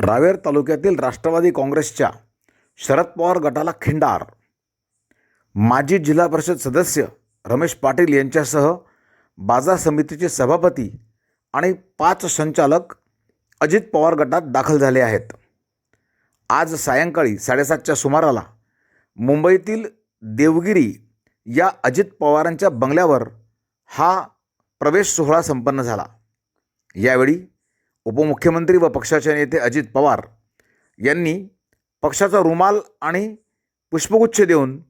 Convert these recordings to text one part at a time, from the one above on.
रावेर तालुक्यातील राष्ट्रवादी काँग्रेसच्या शरद पवार गटाला खिंडार. माजी जिल्हा परिषद सदस्य रमेश पाटील यांच्यासह बाजार समितीचे सभापती आणि पाच संचालक अजित पवार गटात दाखल झाले आहेत. आज सायंकाळी साडेसातच्या सुमाराला मुंबईतील देवगिरी या अजित पवारांच्या बंगल्यावर हा प्रवेश सोहळा संपन्न झाला. यावेळी उपमुख्यमंत्री व पक्षाचे नेते अजित पवार यांनी पक्षाचा रुमाल आणि पुष्पगुच्छ देऊन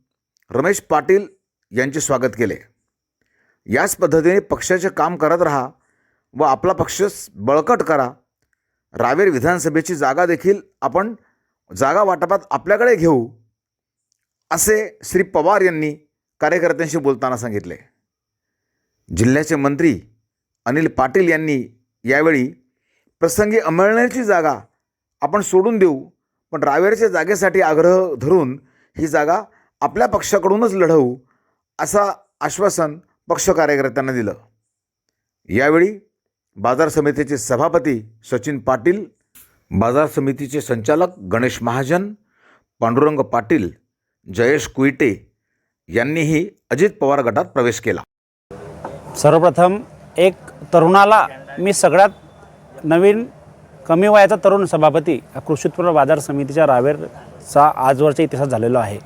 रमेश पाटील यांचे स्वागत केले. याच पद्धतीने पक्षाचे काम करत राहा व आपला पक्ष बळकट करा. रावेर विधानसभेची जागा देखील आपण जागा वाटपात आपल्याकडे घेऊ असे श्री पवार यांनी कार्यकर्त्यांशी बोलताना सांगितले. जिल्ह्याचे मंत्री अनिल पाटील यांनी यावेळी प्रसंगी अमळनेरची जागा आपण सोडून देऊ पण रावेरच्या जागेसाठी आग्रह धरून ही जागा आपल्या पक्षाकडूनच लढवू असा आश्वासन पक्ष कार्यकर्त्यांना दिलं. यावेळी बाजार समितीचे सभापती सचिन पाटील बाजार समितीचे संचालक गणेश महाजन पांडुरंग पाटील जयेश कुईटे यांनीही अजित पवार गटात प्रवेश केला. सर्वप्रथम एक तरुणाला मी सगळ्यात नवीन कमी वयाचा तरुण सभापती हा कृषी उत्पन्न बाजार समितीच्या रावेरचा आजवरचा इतिहास झालेला आहे.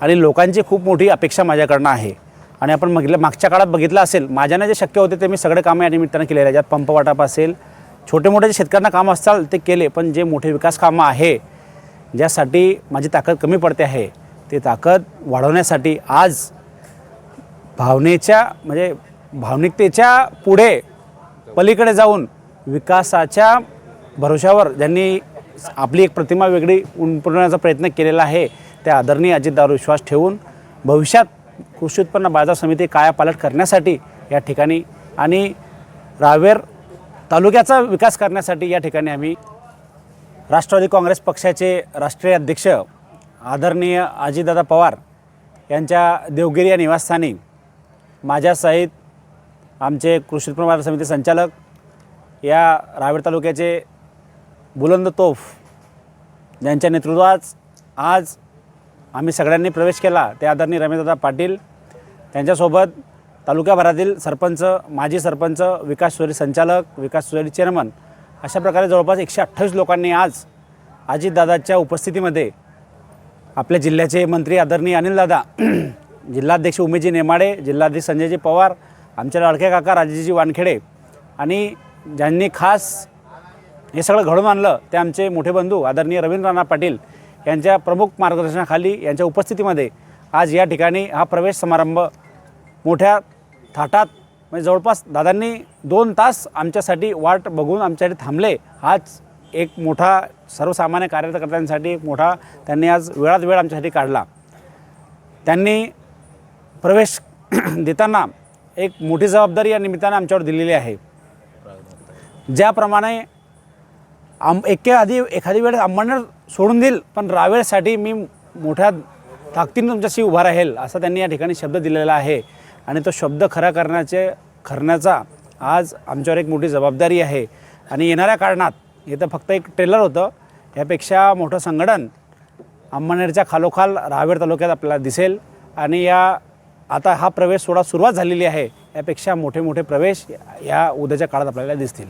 आणि लोकांची खूप मोठी अपेक्षा माझ्याकडनं आहे. आणि आपण बघितलं मागच्या काळात बघितलं असेल माझ्यानं जे शक्य होते ते मी सगळे कामं या निमित्तानं केलेले आहे ज्यात पंप वाटप असेल छोटे मोठे जे शेतकऱ्यांना कामं असतात ते केले पण जे मोठे विकास कामं आहे ज्यासाठी माझी ताकद कमी पडते आहे ते ताकद वाढवण्यासाठी आज भावनेच्या म्हणजे भावनिकतेच्या पुढे पलीकडे जाऊन विकासाच्या भरोशावर ज्यांनी आपली एक प्रतिमा वेगळी उंपवण्याचा प्रयत्न केलेला आहे त्या आदरणीय अजितदार विश्वास ठेवून भविष्यात कृषी उत्पन्न बाजार समिती कायापालट करण्यासाठी या ठिकाणी आणि रावेर तालुक्याचा विकास करण्यासाठी या ठिकाणी आम्ही राष्ट्रवादी काँग्रेस पक्षाचे राष्ट्रीय अध्यक्ष आदरणीय अजितदादा पवार यांच्या देवगिरी या निवासस्थानी माझ्यासहित आमचे कृषी उत्पन्न बाजार समिती संचालक या रावेर तालुक्याचे बुलंद तोफ ज्यांच्या नेतृत्वात आज आम्ही सगळ्यांनी प्रवेश केला. ते आदरणीय रमेशदादा पाटील त्यांच्यासोबत तालुक्याभरातील सरपंच माजी सरपंच विकास सुधारी संचालक विकास सुधारी चेअरमन अशा प्रकारे जवळपास एकशे अठ्ठावीस लोकांनी आज अजितदादाच्या उपस्थितीमध्ये आपल्या जिल्ह्याचे मंत्री आदरणीय अनिलदादा जिल्हाध्यक्ष उमेशजी नेमाडे जिल्हाध्यक्ष संजयजी पवार आमच्या लाडके काका राजेजी वानखेडे आणि ज्यांनी खास हे सगळं घडून आणलं ते आमचे मोठे बंधू आदरणीय रवींद्र राणा पाटील यांच्या प्रमुख मार्गदर्शनाखाली यांच्या उपस्थितीमध्ये आज या ठिकाणी हा प्रवेश समारंभ मोठ्या थाटात म्हणजे जवळपास दादांनी दोन तास आमच्यासाठी वाट बघून आमच्यासाठी थांबले. हाच एक मोठा सर्वसामान्य कार्यकर्त्यांसाठी एक मोठा त्यांनी आज वेळात वेळ आमच्यासाठी काढला. त्यांनी प्रवेश देताना एक मोठी जबाबदारी या निमित्तानं आमच्यावर दिलेली आहे. ज्याप्रमाणे आम एके आधी एखादी वेळेस अंबरनाथ सोडून देईल पण रावेरसाठी मी मोठ्या ताकदीने तुमच्याशी उभा राहील असा त्यांनी या ठिकाणी शब्द दिलेला आहे. आणि तो शब्द खरा करण्याचे करण्याचा आज आमच्यावर एक मोठी जबाबदारी आहे. आणि येणाऱ्या कारणात हे तर फक्त एक ट्रेलर होतं यापेक्षा मोठं संघटन अंबानेरच्या खालोखाल रावेर तालुक्यात आपल्याला दिसेल. आणि या आता हा प्रवेश सोडा सुरुवात झालेली आहे यापेक्षा मोठे मोठे प्रवेश या उद्याच्या काळात आपल्याला दिसतील.